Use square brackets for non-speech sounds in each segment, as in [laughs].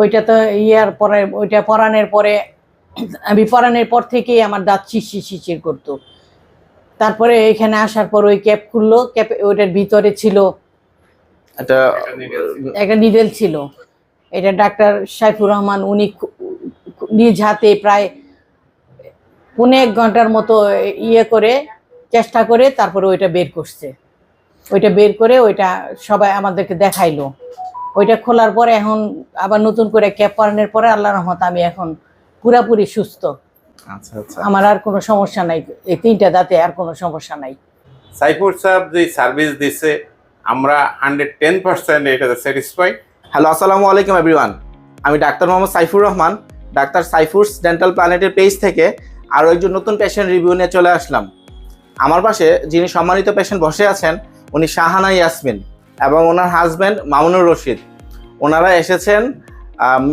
ওইটা তো ইয়ার পরে ওইটা পরানোর পরে আমি পরানোর পর থেকেই আমার দাঁত শিশির শিশির করতো। তারপরে এখানে আসার পর ওই ক্যাপ খুললো ক্যাপ ওইটার ভিতরে ছিল একটা নিডেল ছিল। এটা ডাক্তার সাইফুর রহমান উনি নিজ হাতে প্রায় পৌনে এক ঘণ্টার মতো ইয়ে করে চেষ্টা করে তারপরে ওইটা বের করছে। ওইটা বের করে ওইটা সবাই আমাদেরকে দেখাইলো। ওইটা খোলার পরে এখন আবার নতুন করে ক্যাপ পরানোর পরে আল্লাহ রহমত আমি এখন পুরাপুরি সুস্থ। আচ্ছা আচ্ছা। আমার আর কোনো সমস্যা নাই। এই তিনটা দাঁতে আর কোনো সমস্যা নাই। সাইফুর সাহেব যে সার্ভিস দিছে আমরা হান্ড্রেড টেন পার্সেন্ট এটাতে স্যাটিসফাইড হ্যালো আসসালামু আলাইকুম এভরিওয়ান। আমি doctor Mohammad Saifur Rahman doctor Saifur's dental প্ল্যানেটের page থেকে আরও একজন নতুন পেশেন্ট রিভিউ নিয়ে চলে আসলাম। আমার পাশে যিনি সম্মানিত পেশেন্ট বসে আছেন উনি শাহানা ইয়াসমিন এবং ওনার হাজব্যান্ড মামুনুর রশিদ। ওনারা এসেছেন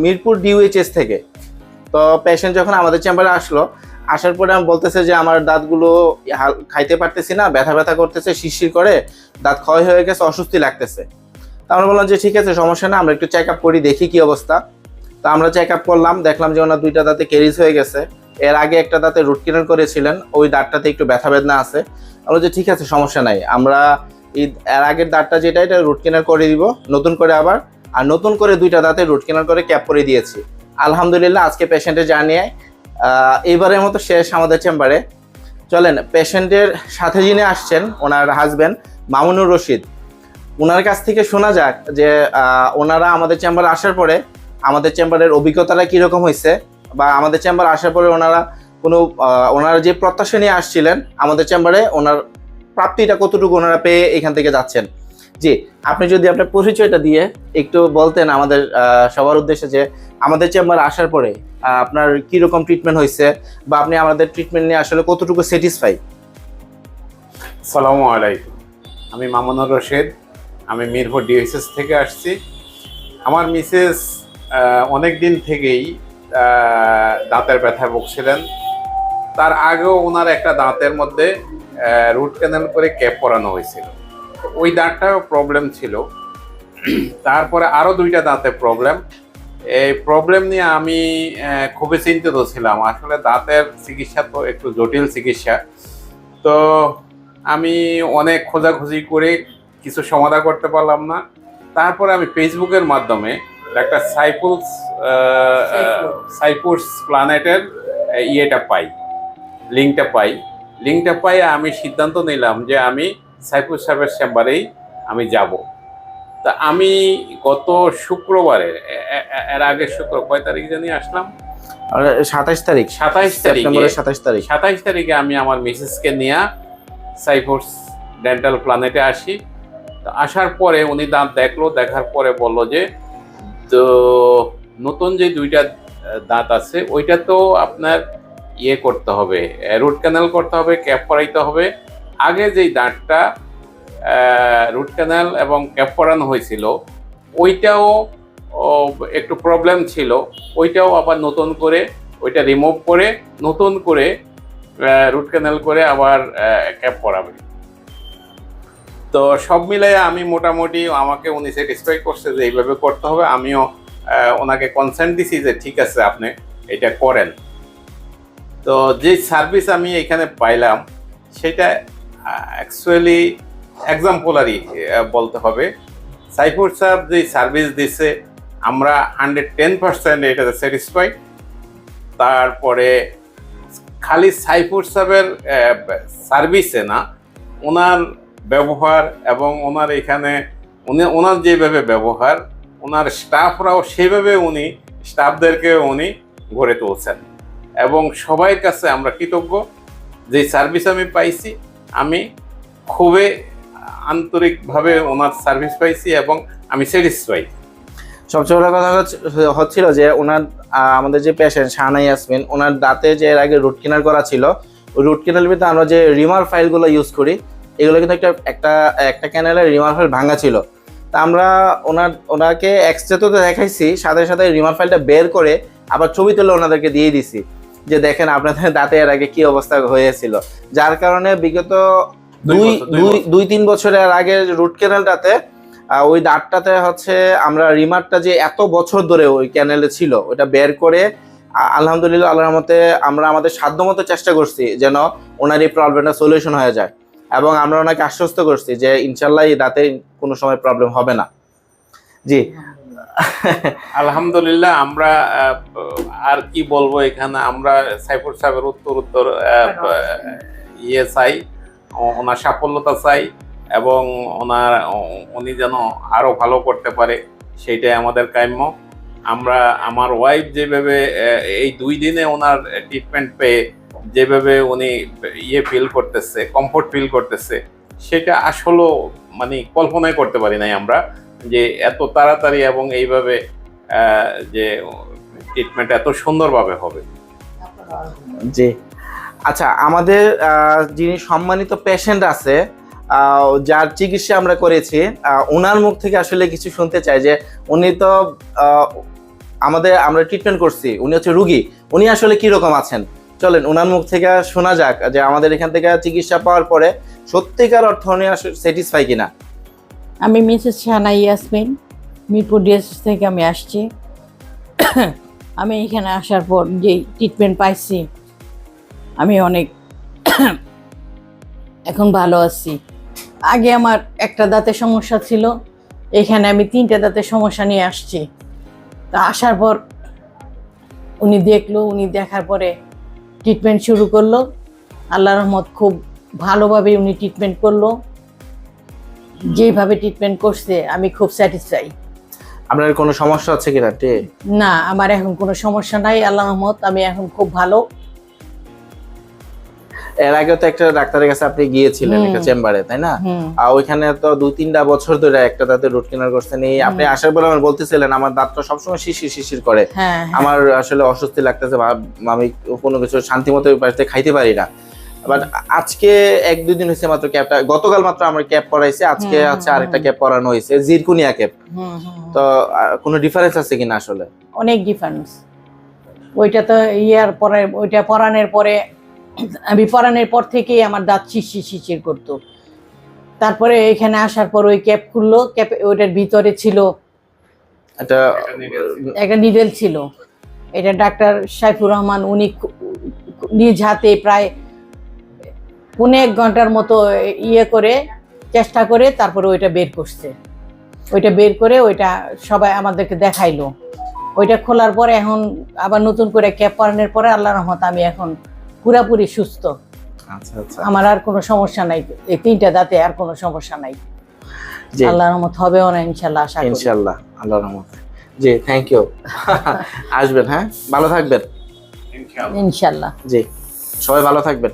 মিরপুর ডিউএইচএস থেকে। তো পেশেন্ট যখন আমাদের চেম্বারে আসলো, আসার পরে আমি বলতেছে যে আমার দাঁতগুলো খাইতে পারতেছি না, ব্যথা ব্যথা করতেছে, শিরশির করে, দাঁত ক্ষয় হয়ে গেছে, অস্বস্তি লাগতেছে। তা আমরা বললাম যে ঠিক আছে, সমস্যা না আমরা একটু চেক আপ করি, দেখি কি অবস্থা। তা আমরা চেক আপ করলাম, দেখলাম যে ওনার দুইটা দাঁতে কেরিজ হয়ে গেছে। এর আগে একটা দাঁতে রুট কিনার করেছিলেন, ওই দাঁতটাতে একটু ব্যথা বেদনা আছে। আমরা যে ঠিক আছে, সমস্যা নাই, আমরা এর আগের দাঁতটা যেটা, এটা রুট কিনার করে দিব, নতুন করে আবার আর নতুন করে দুইটা দাঁতে রুট কিনার করে ক্যাপ করে দিয়েছি। আলহামদুলিল্লাহ, আজকে পেশেন্টের জার্নিয়ে এইবারের মতো শেষ আমাদের চেম্বারে চলেন পেশেন্টের সাথে যিনি আসছেন, ওনার হাজবেন্ড মামুনুর রশিদ। ওনার কাছ থেকে শোনা যাক যে ওনারা আমাদের চেম্বারে আসার পরে আমাদের চেম্বারের অভিজ্ঞতাটা কীরকম হয়েছে বা আমাদের চেম্বার আসার পরে ওনারা কোনো ওনারা যে প্রত্যাশা নিয়ে আসছিলেন, আমাদের চেম্বারে ওনার প্রাপ্তিটা কতটুকু ওনারা পেয়ে এখান থেকে যাচ্ছেন। জি, আপনি যদি আপনার পরিচয়টা দিয়ে একটু বলতেন আমাদের সবার উদ্দেশ্যে যে আমাদের চেম্বারে আসার পরে আপনার কীরকম ট্রিটমেন্ট হয়েছে বা আপনি আমাদের ট্রিটমেন্ট নিয়ে আসলে কতটুকু স্যাটিসফাই সালামু আলাইকুম। আমি মামুনুর রশিদ। আমি মিরপুর ডিএসএস থেকে আসছি। আমার মিসেস অনেক দিন থেকেই দাঁতের ব্যথায় ভুগছিলেন। তার আগেও ওনার একটা দাঁতের মধ্যে রুট ক্যানেল করে ক্যাপ পরানো হয়েছিল। ওই দাঁতটাও প্রবলেম ছিল। তারপরে আরও দুইটা দাঁতে প্রবলেম এই প্রবলেম নিয়ে আমি খুবই চিন্তিত ছিলাম। আসলে দাঁতের চিকিৎসা তো একটু জটিল চিকিৎসা। তো আমি অনেক খোঁজাখুঁজি করে কিছু সমাধান করতে পারলাম না। তারপরে আমি ফেসবুকের মাধ্যমে ডাক্তার সাইফুলস সাইফুল। সাইফুলস প্ল্যানেটের ইয়েটা পাই। লিঙ্কটা পাই। লিঙ্কটা পাই আমি সিদ্ধান্ত নিলাম যে আমি সাইফুল সাহেবের চেম্বারেই আমি যাব। তা আমি গত শুক্রবারে এর আগে শুক্র কয় তারিখ জানি আসলাম? সাতাশ তারিখ। সাতাইশ তারিখ সাতাইশ তারিখ। সাতাইশ তারিখে আমি আমার মিসেসকে নিয়ে সাইফোর্স ডেন্টাল প্ল্যানেটে আসি। তো আসার পরে উনি দাঁত দেখল দেখার পরে বলল যে তো নতুন যে দুইটা দাঁত আছে ওইটা তো আপনার ইয়ে করতে হবে রুট ক্যানেল করতে হবে ক্যাপ করাইতে হবে আগে যেই দাঁতটা রুট ক্যানেল এবং ক্যাপ করানো হয়েছিল, ওইটাও একটু প্রবলেম ছিল। ওইটাও আবার নতুন করে, ওইটা রিমুভ করে, নতুন করে রুট ক্যানাল করে আবার ক্যাপ করাবে তো সব মিলাই আমি মোটামুটি আমাকে উনি স্যাটিসফাই করছে যে এইভাবে করতে হবে। আমিও ওনাকে কনসেন্ট দিছি যে ঠিক আছে, আপনি এটা করেন। তো যে সার্ভিস আমি এখানে পাইলাম, সেটা অ্যাকচুয়ালি এক্সাম্পলারি বলতে হবে। সাইফুর সাহেব যে সার্ভিস দিছে, আমরা হান্ড্রেড টেন পার্সেন্ট এটাতে স্যাটিসফাইড তারপরে খালি সাইফুর সাহেবের সার্ভিসে না, ওনার ব্যবহার এবং ওনার এখানে উনি, ওনার যেভাবে ব্যবহার, ওনার স্টাফরাও সেভাবে উনি স্টাফদেরকে উনি গড়ে তুলছেন। এবং সবাই কাছে আমরা কৃতজ্ঞ যে সার্ভিস আমি পাইছি। আমি খুবই আন্তরিকভাবে ওনার সার্ভিস পাইছি এবং আমি স্যাটিসফাই সবচেয়ে বড় কথা হচ্ছে- হচ্ছিল যে ওনার আমাদের যে পেশেন্ট শাহানা ইয়াসমিন, ওনার দাঁতে যে এর আগে রুট কেনার করা ছিল, ওই রুট কেনার ভিতরে আমরা যে রিমার ফাইলগুলো ইউজ করি, এগুলো কিন্তু একটা একটা একটা ক্যানেলের রিমার ফাইল ভাঙা ছিল। তা আমরা ওনার, ওনাকে এক্সরে তো দেখাইছি, সাথে সাথে রিমার ফাইলটা বের করে আবার ছবি তুলে ওনাদেরকে দিয়ে দিছি। যে দেখেন আপনাদের দাঁতে এর আগে কি অবস্থা হয়েছিল। যার কারণে বিগত দুই দুই দুই তিন বছরের আগে রুট ক্যানেলটাতে ওই দাঁতটাতে হচ্ছে আমরা রিমারটা যে এত বছর ধরে ওই ক্যানেলে ছিল ওটা বের করে আলহামদুলিল্লাহ আল্লাহর মতে আমরা আমাদের সাধ্যমতো চেষ্টা করছি যেন ওনার এই প্রবলেমটা সলিউশন হয়ে যায়। এবং আমরা ওনাকে আশ্বস্ত করছি যে ইনশাল্লাহ এই দাঁতে কোনো সময় প্রবলেম হবে না। জি। আলহামদুলিল্লাহ, আমরা আর কি বলব এখানে, আমরা সাইফুর সাহেবের উত্তর উত্তর ইয়ে চাই, ওনার সাফল্যতা চাই, এবং ওনার, উনি যেন আরও ভালো করতে পারে, সেইটাই আমাদের কাম্য। আমরা, আমার ওয়াইফ যেভাবে এই দুই দিনে ওনার ট্রিটমেন্ট পেয়ে, যেভাবে উনি ইয়ে ফিল করতেছে কমফোর্ট ফিল করতেছে, সেটা আসলেও মানে কল্পনাই করতে পারি নাই আমরা। যে এত তাড়াতাড়ি এবং এইভাবে যে ট্রিটমেন্ট এত সুন্দরভাবে হবে। জি। আচ্ছা আমাদের যিনি সম্মানিত পেশেন্ট আছে যার চিকিৎসা আমরা করেছি ওনার মুখ থেকে আসলে কিছু শুনতে চাই যে উনি তো আমাদের, আমরা ট্রিটমেন্ট করছি, উনি হচ্ছে রুগী, উনি আসলে কি রকম আছেন? চলেন ওনার মুখ থেকে শোনা যাক যে আমাদের এখান থেকে চিকিৎসা পাওয়ার পরে সত্যিকার অর্থ উনি স্যাটিসফাই কিনা। আমি মিসেস শাহানা ইয়াসমিন, মিরপুর ডিএসএস থেকে আমি আসছি। আমি এখানে আসার পর যে ট্রিটমেন্ট পাইছি, আমি অনেক এখন ভালো আছি। আগে আমার একটা দাঁতের সমস্যা ছিল, এখানে আমি তিনটা দাঁতের সমস্যা নিয়ে আসছি। তা আসার পর উনি দেখল, উনি দেখার পরে ট্রিটমেন্ট শুরু করল। আল্লাহ রহমত, খুব ভালোভাবে উনি ট্রিটমেন্ট করল। যেভাবে ট্রিটমেন্ট করছে আমি খুব স্যাটিসফাই আপনার কোনো সমস্যা হচ্ছে কিনা টি না আমার এখন কোনো সমস্যা নাই আল্লাহ রহমত আমি এখন খুব ভালো। এর আগে তো একটা ডাক্তারের কাছে আপনি গিয়েছিলেন একটা চেম্বারে তাই না? আর ওইখানে তো দুই তিনটা বছর ধরে একটা দাঁতের রুট কেনার করছেন এই আপনি আসার পর আমার বলতেছিলেন আমার দাঁতটা সবসময় শিশির শিশির করে। হ্যাঁ আমার আসলে অস্বস্তি লাগতেছে আমি কোনো কিছু শান্তি মতো খাইতে পারি না। বাট আজকে এক দুই দিন হয়েছে মাত্র ক্যাপটা গতকাল মাত্র আমার ক্যাপ পরাইছে আজকে হুম, আরেকটা ক্যাপ পরানো হয়েছে জিরকুনিয়া ক্যাপ। তো কোনো ডিফারেন্স আছে কিনা আসলে? অনেক ডিফারেন্স ওইটা তো ইয়ার পরে ওইটা পরানোর পরে আমি পরানোর পর থেকেই আমার দাঁত শিশির শিশির করতো। তারপরে এখানে আসার পর ওই ক্যাপ খুললো ক্যাপ ওইটার ভিতরে ছিল এটা একটা নিডেল ছিল। এটা ডাক্তার সাইফুর রহমান উনি নিজ হাতে প্রায় পৌনে এক ঘণ্টার মতো ইয়ে করে চেষ্টা করে তারপরে ওইটা বের করছে। ওইটা বের করে ওইটা সবাই আমাদেরকে দেখাইলো। ওইটা খোলার পরে এখন আবার নতুন করে ক্যাপ পরানোর পরে আল্লাহ রহমত আমি এখন পুরাপুরি সুস্থ। আচ্ছা আচ্ছা। আমার আর কোনো সমস্যা নাই। এই তিনটা দাঁতে আর কোনো সমস্যা নাই। আল্লাহ রহমত হবে না ইনশাল্লাহ আশা ইনশাল্লাহ আল্লাহ রহমত। জি থ্যাংক ইউ [laughs] আসবেন হ্যাঁ? ভালো থাকবেন। ইনশাল্লাহ জি সবাই ভালো থাকবেন।